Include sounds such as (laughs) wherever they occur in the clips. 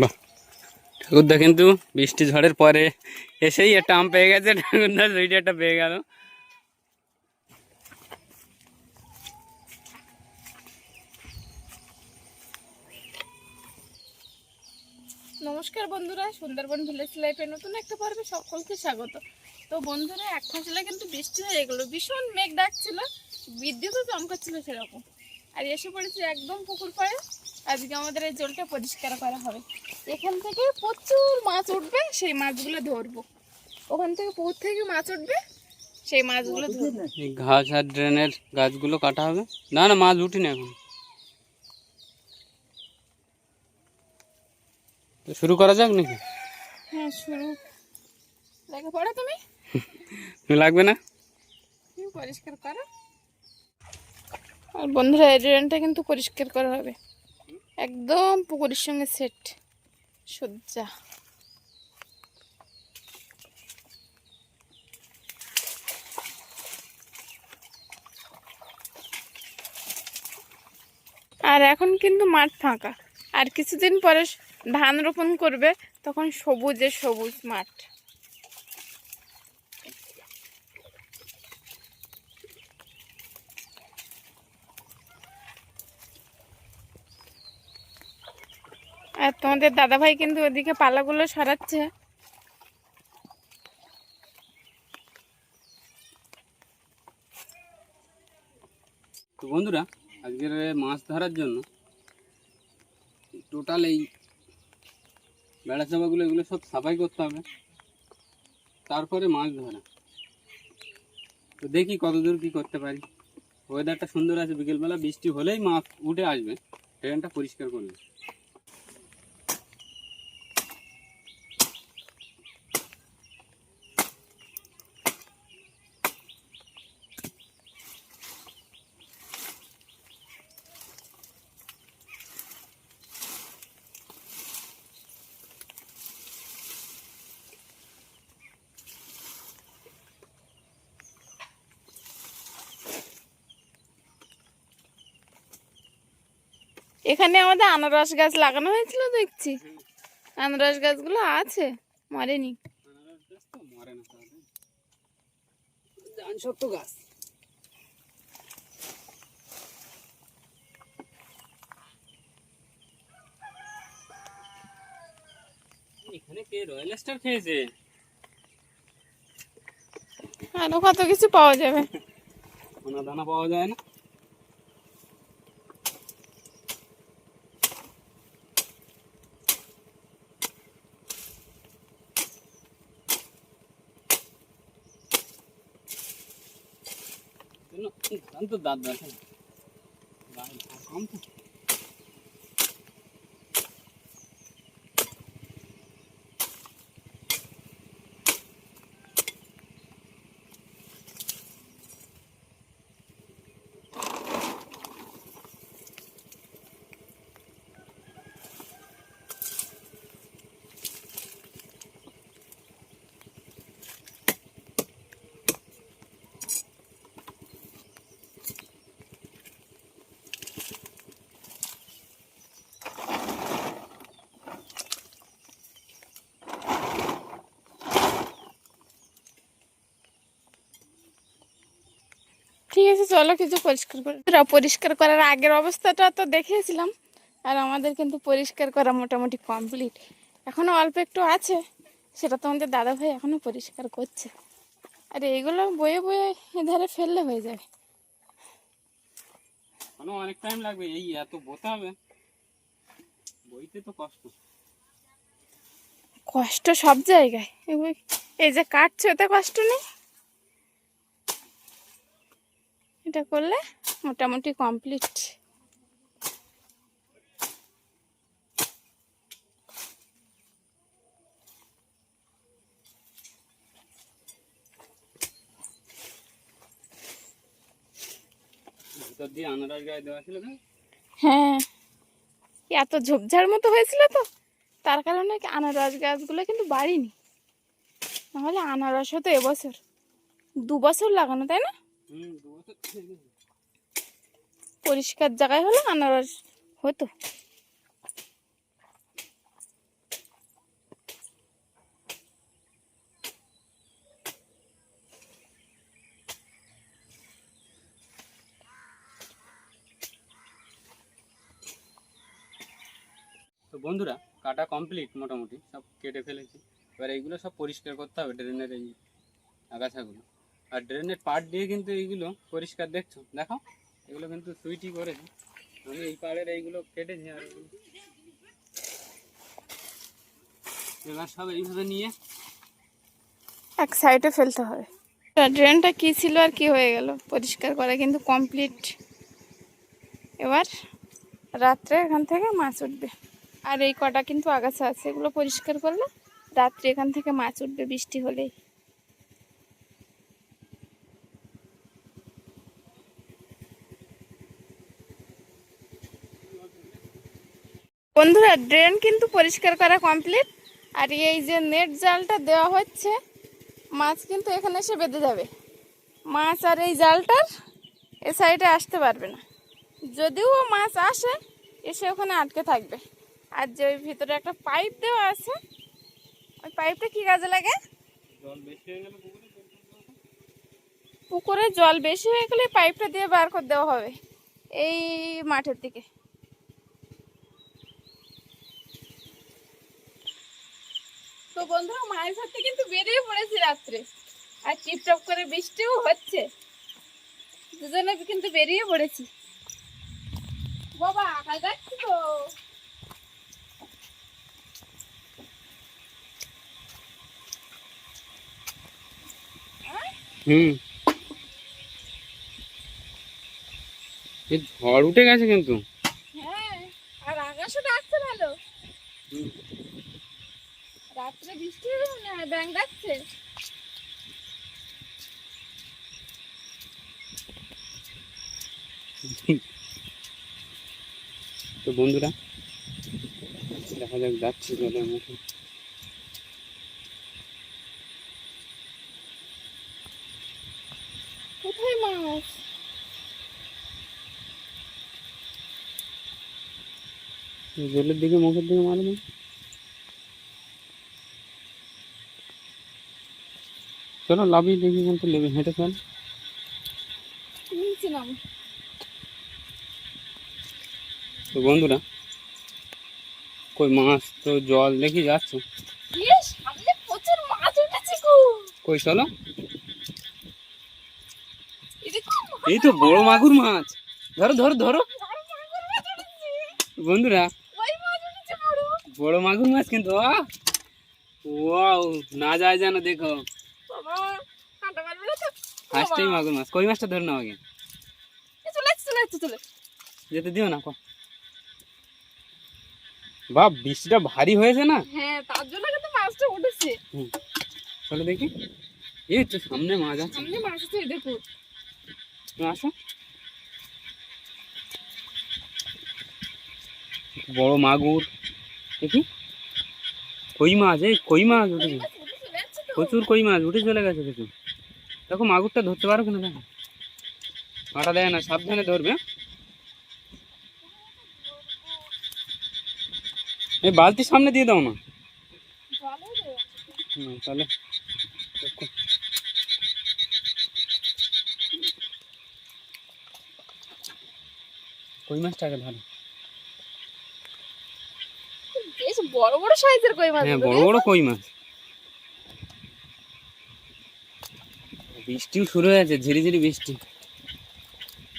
বাহ। ঠাকুরদা কিন্তু বৃষ্টি ঝড়ের পরে এসেই একটা আম পেয়ে গেছে। ঠাকুরদা একটা পেয়ে গেল। নমস্কার বন্ধুরা, সুন্দরবন ভিলেজ লাইফে নতুন একটা পর্বে সকলকে স্বাগত। তো বন্ধুরা, এক ফসলে কিন্তু বৃষ্টি হয়ে গেলো, ভীষণ মেঘ ডাকছিল। বিদ্যুৎও চমকাচ্ছিল সেরকম। আর এসে পড়েছে একদম পুকুর পাড়ে। আজকে আমাদের এই জলটা পরিষ্কার করা হবে। এখান থেকে প্রচুর মাছ উঠবে সেই মাছগুলো ধরবো। ওখান থেকে পুকুর থেকে মাছ উঠবে সেই মাছগুলো ধরবো। ঘাস আর ড্রেনের গাছগুলো কাটা হবে? না না মাছ উঠিনি এখন। তো শুরু করা যাক নাকি? হ্যাঁ শুরু। লেগে পড়ো তুমি? (laughs) লাগবে না? পরিষ্কার করো। আর বন্ধুরা, এই ড্রেনটা কিন্তু পরিষ্কার করা হবে। একদম পুকুরের সঙ্গে সেট সজ্জা। আর এখন কিন্তু মাঠ ফাঁকা। আর কিছুদিন পরে ধান রোপণ করবে, তখন সবুজে সবুজ মাঠ। আর তোমাদের দাদাভাই কিন্তু ওদিকে পালাগুলো সরাচ্ছে। তো বন্ধুরা, আজকের মাছ ধরার জন্য টোটাল এই বেড়া চাপাগুলো এগুলো সব সাফাই করতে হবে, তারপরে মাছ ধরা। তো দেখি কতদূর কি করতে পারি। ওয়েদারটা সুন্দর আছে, বিকেলবেলা বৃষ্টি হলেই মাছ উঠে আসবে ট্রেনটা পরিষ্কার করবে এখানে আমাদের আনারস গাছ লাগানো হয়েছিল দেখছি। আনারস গাছগুলো আছে মরেনি। আনারস গাছ। তো মরে না তাহলে ধান শক্ত গাছ এখানে কে রয়্যাল স্টার খেয়েছে? আরও কত কিছু পাওয়া যাবে। (laughs) দানা পাওয়া যায় না ধান তো দাঁত দেখে চলো কিছু পরিষ্কার করে পরিষ্কার করার আগের অবস্থাটা তো দেখিয়েছিলাম। আর আমাদের কিন্তু পরিষ্কার করা মোটামুটি কমপ্লিট এখনও অল্প একটু আছে। সেটা তোমাদের দাদা ভাই এখনও পরিষ্কার করছে। আর এইগুলো বয়ে বয়ে এধারে ফেললে হয়ে যাবে। অনেক টাইম লাগবে। এই এত বোতে হবে। বইতে তো কষ্ট। কষ্ট সব জায়গায়। এই যে কাটছে ওতে কষ্ট নেই? এটা করলে মোটামুটি কমপ্লিট হ্যাঁ। এত ঝোপঝাড় মতো হয়েছিল তো? তার কারণে আনারস গাছগুলো কিন্তু বাড়িনি। নাহলে আনারস হতো এবছর। দু বছর লাগানো তাই না? পরিষ্কার জায়গায় হলে আনারস হতো। তো বন্ধুরা, কাটা কমপ্লিট মোটামুটি, সব কেটে ফেলেছি। এবার এইগুলো সব পরিষ্কার করতে হবে ড্রেনের এই আগাছাগুলো। আর ড্রেনের পাড় দিয়ে কিন্তু এইগুলো পরিষ্কার দেখছ? দেখো? এগুলো কিন্তু সুইটি করেছে আমি এই পাড়ের এইগুলো কেটেছি আর এবার সব এইভাবে নিয়ে এক সাইডে ফেলতে হবে ড্রেনটা কি ছিল আর কি হয়ে গেল? পরিষ্কার করা কিন্তু কমপ্লিট এবার রাত্রে এখান থেকে মাছ উঠবে। আর এই কটা কিন্তু আগাছা আছে এগুলো পরিষ্কার করলে রাত্রে এখান থেকে মাছ উঠবে বৃষ্টি হলেই। বন্ধুরা ড্রেন কিন্তু পরিষ্কার করা কমপ্লিট আর এই যে নেট জালটা দেওয়া হচ্ছে মাছ কিন্তু এখানে এসে বেঁধে যাবে। মাছ আর এই জালটার এ সাইডে আসতে পারবে না। যদিও মাছ আসে এসে ওখানে আটকে থাকবে। আর যে ওই ভিতরে একটা পাইপ দেওয়া আছে ওই পাইপটা কি কাজে লাগে? পুকুরে জল বেশি হয়ে গেলে পাইপটা দিয়ে বার করে দেওয়া হবে এই মাঠের দিকে। তো বন্ধুরা মায়ের সাথে কিন্তু বেরিয়ে পড়েছি রাত্রে। আর টিপটপ করে বৃষ্টিও হচ্ছে। দুজনে কিন্তু বেরিয়ে পড়েছি। বাবা আকাশ যাচ্ছি তো? হুম। ঝড় উঠে গেছে কিন্তু। হ্যাঁ আর আকাশও ডাকছে ভালো। হুম। রাত্রে বৃষ্টি হবে মনে হয় ব্যাং ডাকছে তো বন্ধুরা দেখা যাক যাচ্ছি জলের মুখে কোথায় মাছ? জলের দিকে মুখের দিকে মারবে? চলো লাভই দেখি কিন্তু লেবে হেঁটে ফেল তো বন্ধুরা কই মাছ তো জল দেখি যাচ্ছে? কই চলো। এই তো বড় মাগুর মাছ। ধরো ধরো ধরো। বন্ধুরা বড়? মাগুর মাছ কিন্তু ওয়াও না যায় যেন দেখো। তো ফার্স্টেই মাগুর মাছ। কই মাছটা ধরে নাও আগে? চলে চলে চলে যেতে দিও না কো। বাহ বৃষ্টিটা ভারী হয়েছে না? হ্যাঁ তার জন্য কিন্তু মাছটা উঠেছে। চলো দেখি। এই তো সামনে মাছ আছে। সামনে মাছ আছে দেখো। আসো। বড় মাগুর। দেখি। কই মাছ এই কই মাছ উঠেছে? প্রচুর কই মাছ উঠে চলে গেছে দেখুন দেখো মাগুরটা ধরতে পারো কিনা দেখো। কাঁটা দেয় না সাবধানে ধরবে? এই বালতির সামনে দিয়ে দাও না। তাহলে কই মাছটা আগে ধরো বড় বড় সাইজের কই মাছ হ্যাঁ বড় বড় কই মাছ। বৃষ্টিও শুরু হয়েছে ঝিরি ঝিরি বৃষ্টি।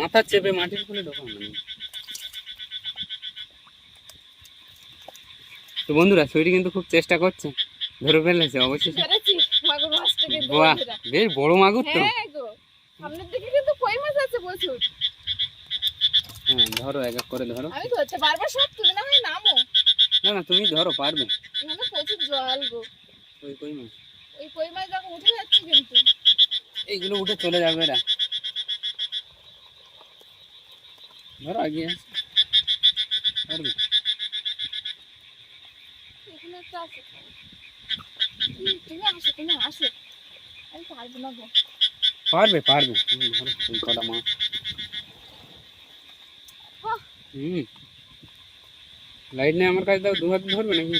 মাথা চেপে মাটির খুলে ঢোকানো তো বন্ধুরা শরীর কিন্তু খুব চেষ্টা করছে ধরে ফেলেছে অবশ্যই বাহ বেশ বড় মাগুর তো। হ্যাঁ সামনের দিকে কিন্তু কই মাছ আছে প্রচুর। হ্যাঁ ধরো এক এক করে ধরো। আমি ধরতে পারব সব তুমি না হয় নামো। না না তুমি ধরো পারবে। এখানে প্রচুর জল গো। ওই কই মাছ? ওই কই মাছ দেখো উঠে যাচ্ছে কিন্তু। এইগুলো উঠে চলে যাবে এরা ধরো আগিয়ে পারবে এখানে একটা আছে হুম, তুমি আসো তুমি আসো আমি পারব না গো পারবে পারবে তুমি ধরো ওই কটা মাছ হুম লাইট নেই আমার কাছে দাও দু হাত ধরবে নাকি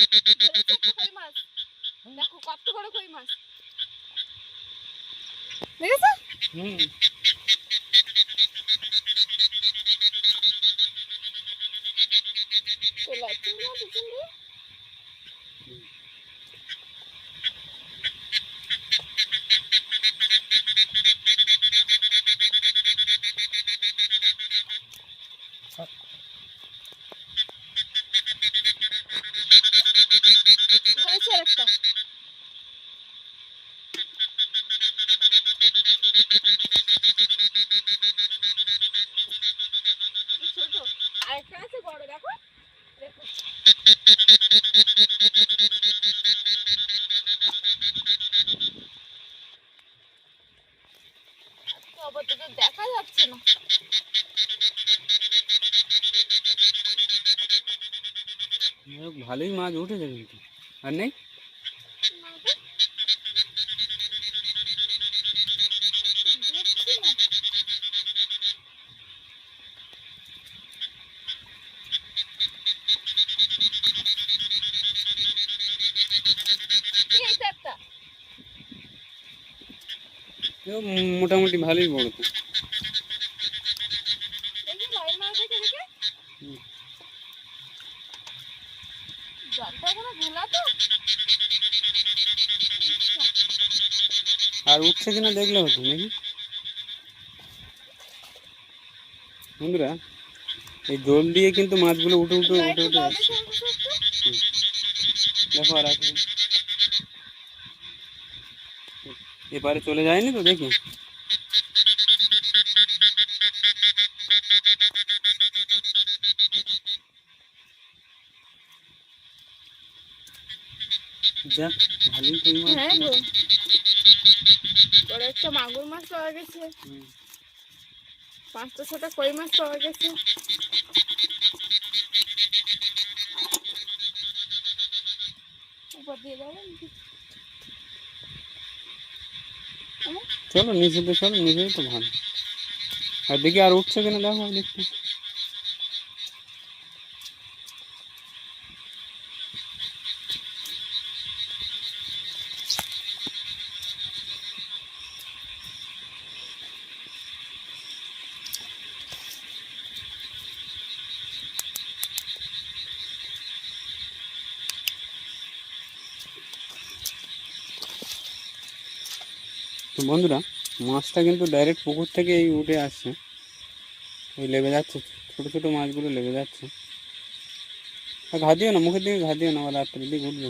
কই মাছ দেখো কত বড় কই মাছ। দেখেছ? হুম চলে আসছে না পিছন দিয়ে ধরেছে আরেকটা ছোট আরেকটা আছে বড় দেখো দেখো আপাতত দেখা যাচ্ছে না। যাক, ভালোই মাছ উঠেছে কিন্তু। আর নেই না তো। দেখছি না। এই তো একটা। এও মোটামুটি ভালোই বড় তো। আর উঠছে কিনা দেখলে হতো নাকি? বন্ধুরা এই জল দিয়ে কিন্তু মাছগুলো উঠে উঠে উঠে উঠে দেখো আর আছে এবারে চলে যায়নি তো দেখি যাক ভালোই কই মাছ হ্যাঁ ছিল। গো বড় একটা মাগুর মাছ পাওয়া গেছে হুম। পাঁচটা ছটা কই মাছ পাওয়া গেছে উপর দিয়ে যাবেন কি? চলো নিচে তো চলো নিচেই তো ভালো। আর দেখি আর উঠছে কিনা দেখো দেখতে। তো বন্ধুরা, মাছটা কিন্তু ডাইরেক্ট পুকুর থেকে এই উঠে আসছে। ওই লেগে যাচ্ছে, ছোট ছোট মাছগুলো লেগে যাচ্ছে। আর ঘা দিও না, মুখের দিকে ঘা দিও না আবার রাত্রের দিকে উঠবে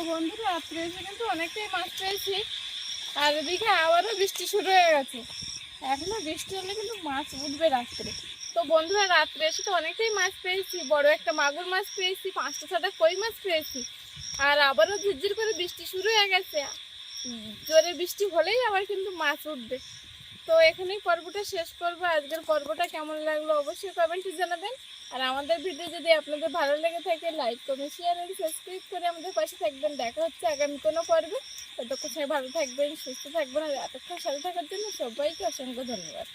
তো বন্ধুরা, রাত্রে এসে কিন্তু অনেকটাই মাছ পেয়েছি। আর এদিকে আবারও বৃষ্টি শুরু হয়ে গেছে। এখনও বৃষ্টি হলে কিন্তু মাছ উঠবে রাত্রে। তো বন্ধুরা, রাত্রে এসে তো অনেকটাই মাছ পেয়েছি। বড় একটা মাগুর মাছ পেয়েছি, পাঁচটা ছটা কই মাছ পেয়েছি। আর আবারও ঝিরঝির করে বৃষ্টি শুরু হয়ে গেছে। জোরে বৃষ্টি হলেই আবার কিন্তু মাছ উঠবে। তো এখানেই পর্বটা শেষ করব। আজকের পর্বটা কেমন লাগল অবশ্যই কমেন্টে জানাবেন। আর আমাদের ভিডিও যদি আপনাদের ভালো লেগে থাকে like comment share and subscribe করে আমাদের পাশে থাকবেন। দেখা হচ্ছে আগামী কোনো পর্বে। ততক্ষণ ভালো থাকবেন, সুস্থ থাকবেন, আর এতক্ষণ সাথে থাকার জন্য সবাইকে অসংখ্য ধন্যবাদ।